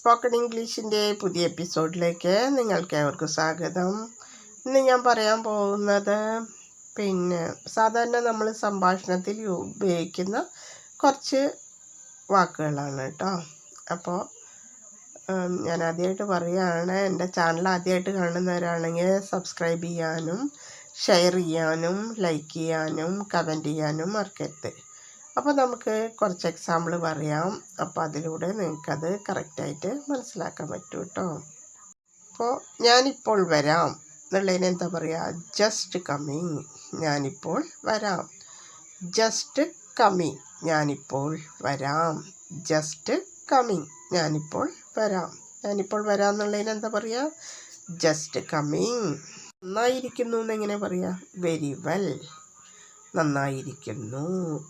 Spoken ഇംഗ്ലീഷിന്റെ പുതിയ എപ്പിസോഡിലേക്ക് നിങ്ങൾക്ക് ഏവർക്കും സ്വാഗതം. ഇന്ന് ഞാൻ പറയാൻ പോകുന്നത് പിന്നെ സാധാരണ നമ്മൾ സംഭാഷണത്തിൽ ഉപയോഗിക്കുന്ന കുറച്ച് വാക്കുകളാണ് കേട്ടോ. അപ്പോൾ ഞാൻ ആദ്യമായിട്ട് പറയുകയാണ് എന്റെ ചാനൽ ആദ്യമായിട്ട് കാണുന്നവരാണെങ്കിൽ സബ്സ്ക്രൈബ് ചെയ്യാനും ഷെയർ ചെയ്യാനും ലൈക്ക് ചെയ്യാനും കമന്റ് ചെയ്യാനും മറക്കരുത്. അപ്പോൾ നമുക്ക് കുറച്ച് എക്സാമ്പിൾ പറയാം. അപ്പോൾ അതിലൂടെ നിങ്ങൾക്കത് കറക്റ്റായിട്ട് മനസ്സിലാക്കാൻ പറ്റും കേട്ടോ അപ്പോൾ ഞാനിപ്പോൾ വരാം. എന്നുള്ളതിന് എന്താ പറയുക ജസ്റ്റ് കമ്മിങ് ഞാനിപ്പോൾ വരാം. ജസ്റ്റ് കമ്മിങ് ഞാനിപ്പോൾ വരാം. ജസ്റ്റ് കമ്മിങ് ഞാനിപ്പോൾ വരാം. ഞാനിപ്പോൾ വരാം എന്നുള്ളതിന് എന്താ പറയുക ജസ്റ്റ് കമ്മിങ് നന്നായിരിക്കുന്നു എന്നെങ്ങനെ പറയുക വെരി വെൽ നന്നായിരിക്കുന്നു.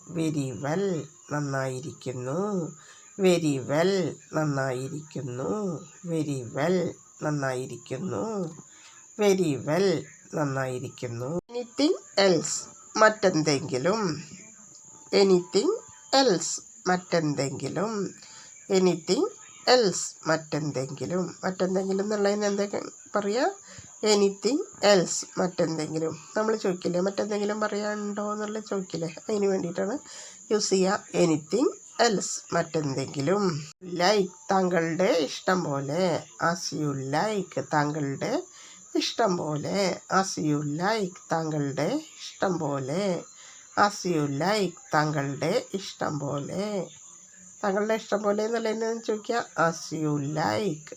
വെരി വെൽ നന്നായിരിക്കുന്നു. വെരി വെൽ നന്നായിരിക്കുന്നു. വെരി വെൽ നന്നായിരിക്കുന്നു. വെരി വെൽ നന്നായിരിക്കുന്നു. എനിത്തിങ് എൽസ് മറ്റെന്തെങ്കിലും. എനിത്തിങ് എൽസ് മറ്റെന്തെങ്കിലും. എനിത്തിങ് എൽസ് മറ്റെന്തെങ്കിലും. മറ്റെന്തെങ്കിലും എന്നുള്ളതിന് എന്തൊക്കെ പറയുക എനിത്തിങ് എൽസ് മറ്റെന്തെങ്കിലും? നമ്മൾ ചോദിക്കില്ലേ മറ്റെന്തെങ്കിലും പറയാനുണ്ടോ എന്നുള്ള ചോദിക്കില്ലേ? അതിന് വേണ്ടിയിട്ടാണ് യൂസ് ചെയ്യുക എനിത്തിങ് എൽസ് മറ്റെന്തെങ്കിലും. ലൈക്ക് താങ്കളുടെ ഇഷ്ടം പോലെ ആസ് യു ലൈക്ക് താങ്കളുടെ ഇഷ്ടം പോലെ ആസ് യു ലൈക്ക് താങ്കളുടെ ഇഷ്ടം പോലെ ആസ് യു ലൈക്ക് താങ്കളുടെ ഇഷ്ടം പോലെ. താങ്കളുടെ ഇഷ്ടം പോലെ എന്നുള്ളതിനെ ചോദിക്കുക ആസ് യു ലൈക്ക്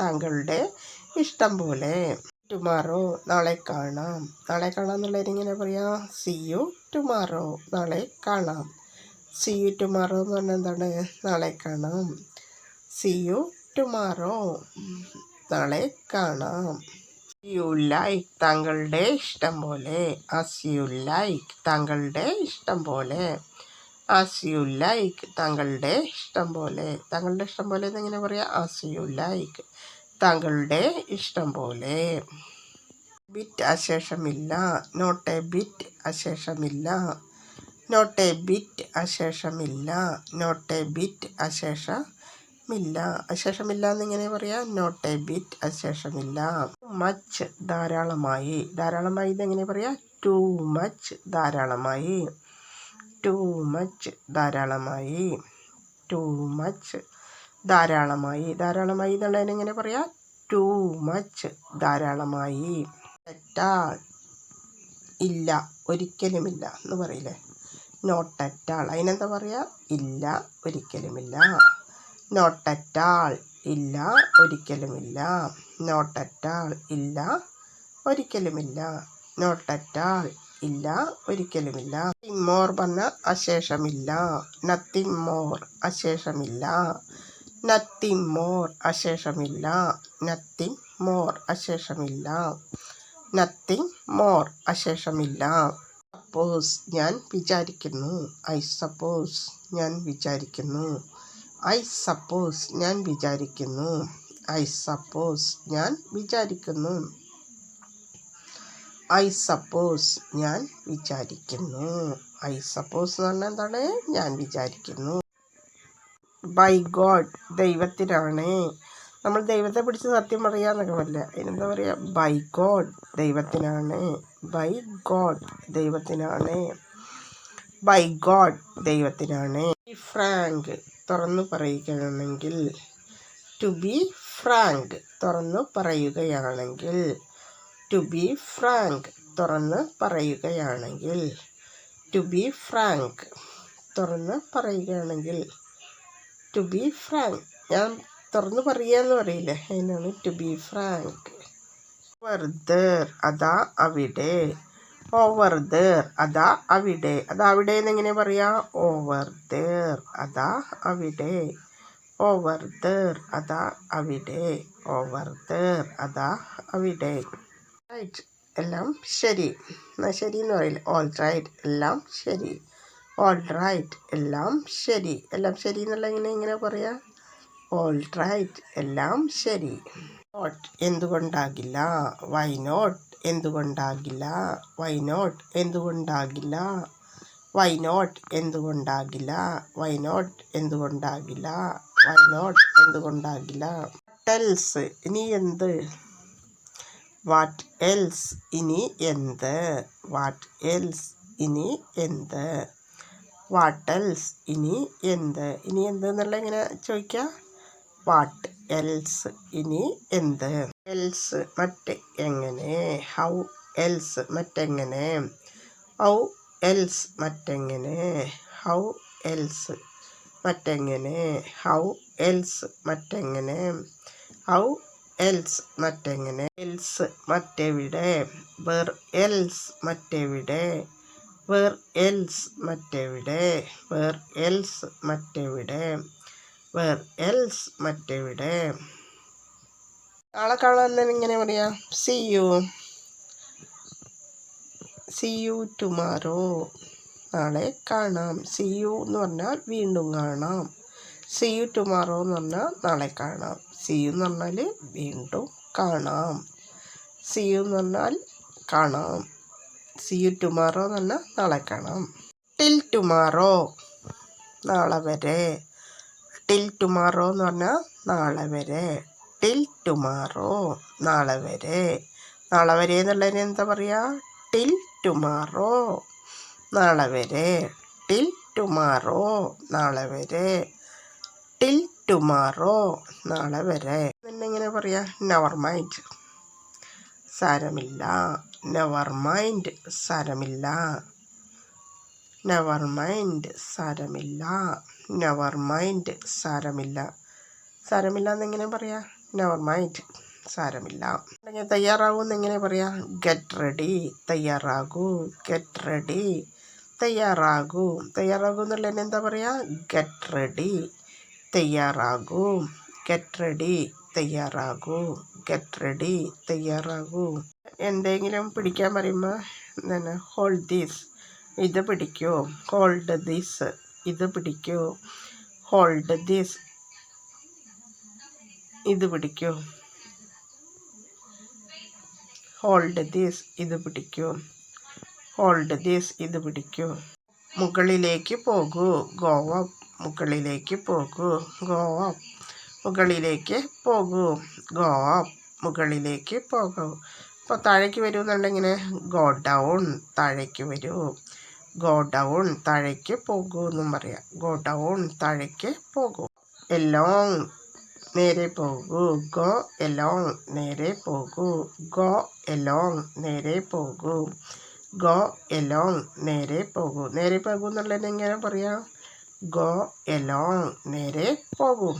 താങ്കളുടെ ഇഷ്ടം പോലെ ടുമാറോ നാളെ കാണാം. നാളെ കാണാം എന്നുള്ളവർ ഇങ്ങനെ പറയാം സി യു ടുമാറോ നാളെ കാണാം. സി യു ടുമാറോ എന്ന് പറഞ്ഞാൽ എന്താണ്? നാളെ കാണാം. സി യു ടുമാറോ നാളെ കാണാം. യു ലൈക്ക് താങ്കളുടെ ഇഷ്ടം പോലെ. അസ് യു ലൈക്ക് താങ്കളുടെ ഇഷ്ടം പോലെ. അസ് യു ലൈക്ക് താങ്കളുടെ ഇഷ്ടം പോലെ. താങ്കളുടെ ഇഷ്ടം പോലെ എന്നിങ്ങനെ പറയാം അസ് യു ലൈക്ക് താങ്കളുടെ ഇഷ്ടം പോലെ. ബിറ്റ് അശേഷമില്ല. നോട്ട് എ ബിറ്റ് അശേഷമില്ല. നോട്ട് എ ബിറ്റ് അശേഷമില്ല. നോട്ട് എ ബിറ്റ് അശേഷമില്ല. അശേഷമില്ല എന്നിങ്ങനെ പറയാം? നോട്ട് എ ബിറ്റ് അശേഷമില്ല. മച്ച് ധാരാളമായി. ധാരാളമായി ഇതെങ്ങനെ പറയാം? ടു മച്ച് ധാരാളമായി. ടു മച്ച് ധാരാളമായി. ടു മച്ച് ധാരാളമായി. ധാരാളമായി എന്നുള്ളതിന് എങ്ങനെ പറയാം? ടു മച്ച് ധാരാളമായി. തെറ്റാൾ ഇല്ല. ഒരിക്കലുമില്ല എന്ന് പറയില്ലേ? നോട്ട് അറ്റാൾ അതിനെന്താ പറയുക ഇല്ല. ഒരിക്കലുമില്ല. നോട്ട് അറ്റാൾ ഇല്ല. ഒരിക്കലുമില്ല. നോട്ട് അറ്റാൾ ഇല്ല. ഒരിക്കലുമില്ല. നോട്ട് അറ്റാൾ ഇല്ല. ഒരിക്കലുമില്ല. മോർ പറഞ്ഞ അശേഷമില്ല. നത്തിങ് മോർ അശേഷമില്ല. നത്തിങ് മോർ അശേഷമില്ല. നത്തിങ് മോർ അശേഷമില്ല. നത്തിങ് മോർ അശേഷമില്ല. സപ്പോസ് ഞാൻ വിചാരിക്കുന്നു. ഐ സപ്പോസ് ഞാൻ വിചാരിക്കുന്നു. ഐ സപ്പോസ് ഞാൻ വിചാരിക്കുന്നു. ഐ സപ്പോസ് ഞാൻ വിചാരിക്കുന്നു. ഐ സപ്പോസ് ഞാൻ വിചാരിക്കുന്നു. ഐ സപ്പോസ് എന്ന് പറഞ്ഞാൽ എന്താണ്? ഞാൻ വിചാരിക്കുന്നു. ബൈ ഗോഡ് ദൈവത്തിനാണ്. നമ്മൾ ദൈവത്തെ പിടിച്ച് സത്യം പറയാന്നൊക്കെ പറ്റില്ല അതിനെന്താ പറയുക ബൈ ഗോഡ് ദൈവത്തിനാണ്. ബൈ ഗോഡ് ദൈവത്തിനാണ്. ബൈ ഗോഡ് ദൈവത്തിനാണ്. ഫ്രാങ്ക് തുറന്നു പറയുകയാണെങ്കിൽ. ടു ബി ഫ്രാങ്ക് തുറന്നു പറയുകയാണെങ്കിൽ. ടു ബി ഫ്രാങ്ക് തുറന്ന് പറയുകയാണെങ്കിൽ. ടു ബി ഫ്രാങ്ക് തുറന്ന് പറയുകയാണെങ്കിൽ. ടു ബി ഫ്രാങ്ക് ഞാൻ തുറന്ന് പറയാന്ന് പറയില്ലേ? അതിനാണ് to be frank over there അതാ അവിടെ. ഓവർ ദർ അതാ അവിടെ. അതാ അവിടെ എന്ന് എങ്ങനെ പറയാ? ഓവർ ദർ അതാ അവിടെ. ഓവർ ദർ അതാ അവിടെ. ഓവർ ദർ അതാ അവിടെ. റൈറ്റ് എല്ലാം ശരി. എന്നാൽ ശരി എന്ന് പറയില്ല? ഓൾ റൈറ്റ് എല്ലാം ശരി. ഓൾ റൈറ്റ് എല്ലാം ശരി. എല്ലാം ശരി എന്നുള്ള എങ്ങനെ ഇങ്ങനെ പറയാ? ഓൾ റൈറ്റ് എല്ലാം ശരി. നോട്ട് എന്തുകൊണ്ടാകില്ല? വൈ നോട്ട് എന്തുകൊണ്ടാകില്ല? വൈ നോട്ട് എന്തുകൊണ്ടാകില്ല? വൈ നോട്ട് എന്തുകൊണ്ടാകില്ല? വൈ നോട്ട് എന്തുകൊണ്ടാകില്ല? വൈ നോട്ട് എന്തുകൊണ്ടാകില്ല? എൽസ് ഇനി എന്ത്? വാട്ട് എൽസ് ഇനി എന്ത്? വാട്ട് എൽസ് ഇനി എന്ത്? വാട്ട് എൽസ് ഇനി എന്ത്? ഇനി എന്ത് എന്നുള്ള ഇങ്ങനെ ചോദിക്കുക വാട്ട് എൽസ്? ഇനി എന്ത്? എൽസ് മറ്റ് എങ്ങനെ? ഹൗ എൽസ് മറ്റെങ്ങനെ? ഹൗ എൽസ് മറ്റെങ്ങനെ? ഹൗ എൽസ് മറ്റെങ്ങനെ? ഹൗ എൽസ് മറ്റെങ്ങനെ? ഹൗ എൽസ് മറ്റെങ്ങനെ? എൽസ് മറ്റെവിടെ? വെർ എൽസ് മറ്റെവിടെ? വെർ എൽസ് മറ്റെവിടെ? വേർ എൽസ് മറ്റെവിടെ? വേർ എൽസ് മറ്റെവിടെ? നാളെ കാണാൻ ഇങ്ങനെ പറയാം. See you see you tomorrow നാളെ കാണാം. സി യു എന്ന് പറഞ്ഞാൽ വീണ്ടും കാണാം. സി യു ടുമാറോ എന്ന് പറഞ്ഞാൽ നാളെ കാണാം. സി യു എന്ന് പറഞ്ഞാൽ വീണ്ടും കാണാം. സി യു എന്ന് പറഞ്ഞാൽ കാണാം. സി യു ടുമാറോ എന്ന് പറഞ്ഞാൽ നാളെ കാണാം. ടിൽ ടുമാറോ നാളെ വരെ. ടിൽ ടുമാറോ എന്ന് പറഞ്ഞാൽ നാളെ വരെ. ടിൽ ടുമാറോ നാളെ വരെ. നാളെ വരെ എന്നുള്ളതിന് എന്താ പറയുക ടിൽ ടുമാറോ നാളെ വരെ. ടിൽ ടുമാറോ നാളെ വരെ. ടിൽ ടുമാറോ നാളെ വരെ. എന്നെങ്ങനെ പറയാ? നെവർ മൈൻഡ് സാരമില്ല. നെവർ മൈൻഡ് സാരമില്ല. നെവർ മൈൻഡ് സാരമില്ല. നെവർ മൈൻഡ് സാരമില്ല. സാരമില്ല എന്നെങ്ങനെ പറയാ? നെവർ മൈൻഡ് സാരമില്ല. അല്ലെങ്കിൽ തയ്യാറാകുമെന്ന് എങ്ങനെ പറയാം? ഗെറ്റ് റെഡി തയ്യാറാകൂ. ഗെറ്റ് റെഡി തയ്യാറാകൂ. തയ്യാറാകൂ എന്നുള്ളതിന് എന്താ പറയുക ഗെറ്റ് റെഡി തയ്യാറാകൂ. ഗെറ്റ് റെഡി തയ്യാറാകൂ. ഗെറ്റ് റെഡി തയ്യാറാകൂ. എന്തെങ്കിലും പിടിക്കാൻ പറയുമ്പോൾ എന്താണ്? ഹോൾഡ് ദീസ് ഇത് പിടിക്കൂ. ഹോൾഡ് ദീസ് ഇത് പിടിക്കൂ. ഹോൾഡ് ദീസ് ഇത് പിടിക്കൂ. ഹോൾഡ് ദീസ് ഇത് പിടിക്കൂ. ഹോൾഡ് ദീസ് ഇത് പിടിക്കൂ. മുകളിലേക്ക് പോകൂ. ഗോവ മുകളിലേക്ക് പോകൂ. ഗോവ മുകളിലേക്ക് പോകൂ. ഗോ അപ്പ് മുകളിലേക്ക് പോകൂ. അപ്പോൾ താഴേക്ക് വരുമെന്നുണ്ടെങ്കിൽ ഗോ ഡൗൺ താഴേക്ക് വരൂ. ഗോ ഡൗൺ താഴേക്ക് പോകൂ എന്നും പറയാം. ഗോ ഡൗൺ താഴേക്ക് പോകൂ. എലോങ് നേരെ പോകൂ. ഗോ എലോങ് നേരെ പോകൂ. ഗോ എലോങ് നേരെ പോകൂ. ഗോ എലോങ് നേരെ പോകൂ. നേരെ പോകൂ എന്നുള്ളത് എങ്ങനെ പറയാം? ഗോ എലോങ് നേരെ പോകൂ.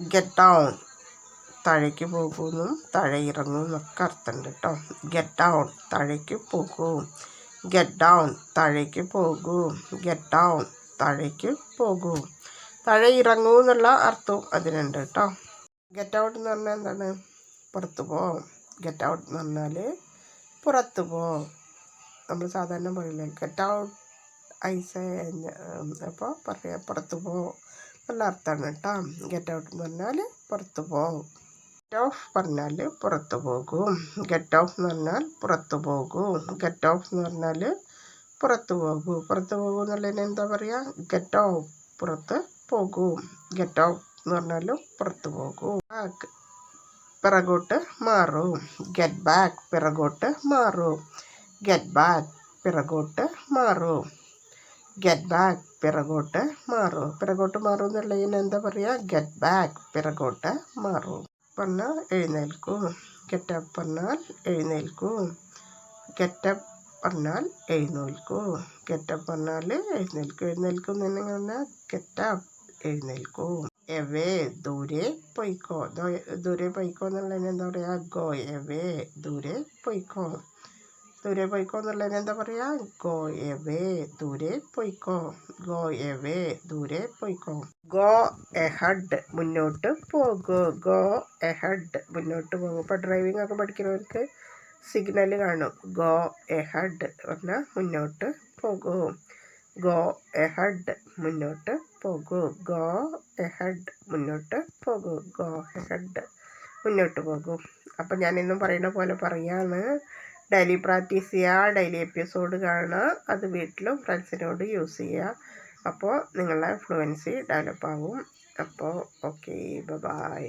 ഗെറ്റ് ഡൗൺ താഴേക്ക് പോകുന്നു. താഴെ ഇറങ്ങും എന്നൊക്കെ അർത്ഥമുണ്ട് കേട്ടോ. ഗെറ്റ് ഡൗൺ താഴേക്ക് പോകൂ. ഗെറ്റ് ഡൗൺ താഴേക്ക് പോകൂ. ഗെറ്റ് ഡൗൺ താഴേക്ക് പോകൂ. താഴെ ഇറങ്ങൂ എന്നുള്ള അർത്ഥവും അതിനുണ്ട് കേട്ടോ. ഗെറ്റ് ഔട്ട് എന്ന് പറഞ്ഞാൽ എന്താണ്? പുറത്തു പോവും. ഗെറ്റ് ഔട്ട് എന്ന് പറഞ്ഞാൽ പുറത്തു പോവും. നമ്മൾ സാധാരണ പറയില്ലേ ഗെറ്റ് ഔട്ട് ഐസ് അപ്പോൾ പറയാം പുറത്തു പോ നല്ല അർത്ഥമാണ് കേട്ടോ. ഗെറ്റ് ഔട്ട് എന്ന് പറഞ്ഞാൽ പുറത്തു പോകും. ഗെറ്റ് ഓഫ് പറഞ്ഞാൽ പുറത്തു പോകും. ഗെറ്റ് ഓഫ് എന്ന് പറഞ്ഞാൽ പുറത്തു പോകും. ഗെറ്റ് ഓഫ് എന്ന് പറഞ്ഞാൽ പുറത്തു പോകും. പുറത്തു പോകും എന്നുള്ളതിന് എന്താ പറയുക ഗെറ്റ് ഓഫ് പുറത്ത് പോകും. ഗെറ്റ് ഔട്ട് എന്ന് പറഞ്ഞാലും പുറത്തു പോകും. ബാക്ക് പിറകോട്ട് മാറും. ഗെറ്റ് ബാക്ക് പിറകോട്ട് മാറും. ഗെറ്റ് ബാക്ക് പിറകോട്ട് മാറും. ഗെറ്റ് ബാക്ക് പിറകോട്ട് മാറും. പിറകോട്ട് മാറും എന്നുള്ളതിന് എന്താ പറയുക ഗെറ്റ് ബാക്ക് പിറകോട്ട് മാറും. പറഞ്ഞാൽ എഴുന്നേൽക്കും. ഗെറ്റപ്പ് പറഞ്ഞാൽ എഴുന്നേൽക്കും. ഗെറ്റപ്പ് പറഞ്ഞാൽ എഴുന്നേൽക്കും. ഗെറ്റപ്പ് പറഞ്ഞാൽ എഴുന്നേൽക്കും. എഴുന്നേൽക്കും എന്ന് പറഞ്ഞാൽ ഗെറ്റപ്പ് എഴുന്നേൽക്കും. എവേ ദൂരെ പൊയ്ക്കോ. ദൂരെ പൊയ്ക്കോ എന്നുള്ളതിന് എന്താ പറയുക ഗോ എവേ ദൂരെ പൊയ്ക്കോ. ദൂരെ പോയിക്കോ എന്നുള്ളതിന് എന്താ പറയുക ഗോ എവേ ദൂരെ പോയിക്കോ. ഗോ എവേ ദൂരെ പോയിക്കോ. ഗോ എഹഡ് മുന്നോട്ട് പോകൂ. ഗോ എഹഡ് മുന്നോട്ട് പോകും. ഇപ്പോൾ ഡ്രൈവിംഗ് ഒക്കെ പഠിക്കുന്നവർക്ക് സിഗ്നൽ കാണും. ഗോ എഹഡ് പറഞ്ഞാൽ മുന്നോട്ട് പോകൂ. ഗോ എഹഡ് മുന്നോട്ട് പോകൂ. ഗോ എഹഡ് മുന്നോട്ട് പോകൂ. ഗോ എഹഡ് മുന്നോട്ട് പോകൂ. അപ്പം ഞാനിന്നും പറയുന്ന പോലെ പറയാണ് ഡെയിലി പ്രാക്ടീസ് ചെയ്യുക ഡെയിലി എപ്പിസോഡ് കാണുക അത് വീട്ടിലും ഫ്രണ്ട്സിനോട് യൂസ് ചെയ്യുക. അപ്പോൾ നിങ്ങളുടെ ഫ്ലുവൻസി ഡെവലപ്പ് ആവും അപ്പോൾ ഓക്കെ ബൈ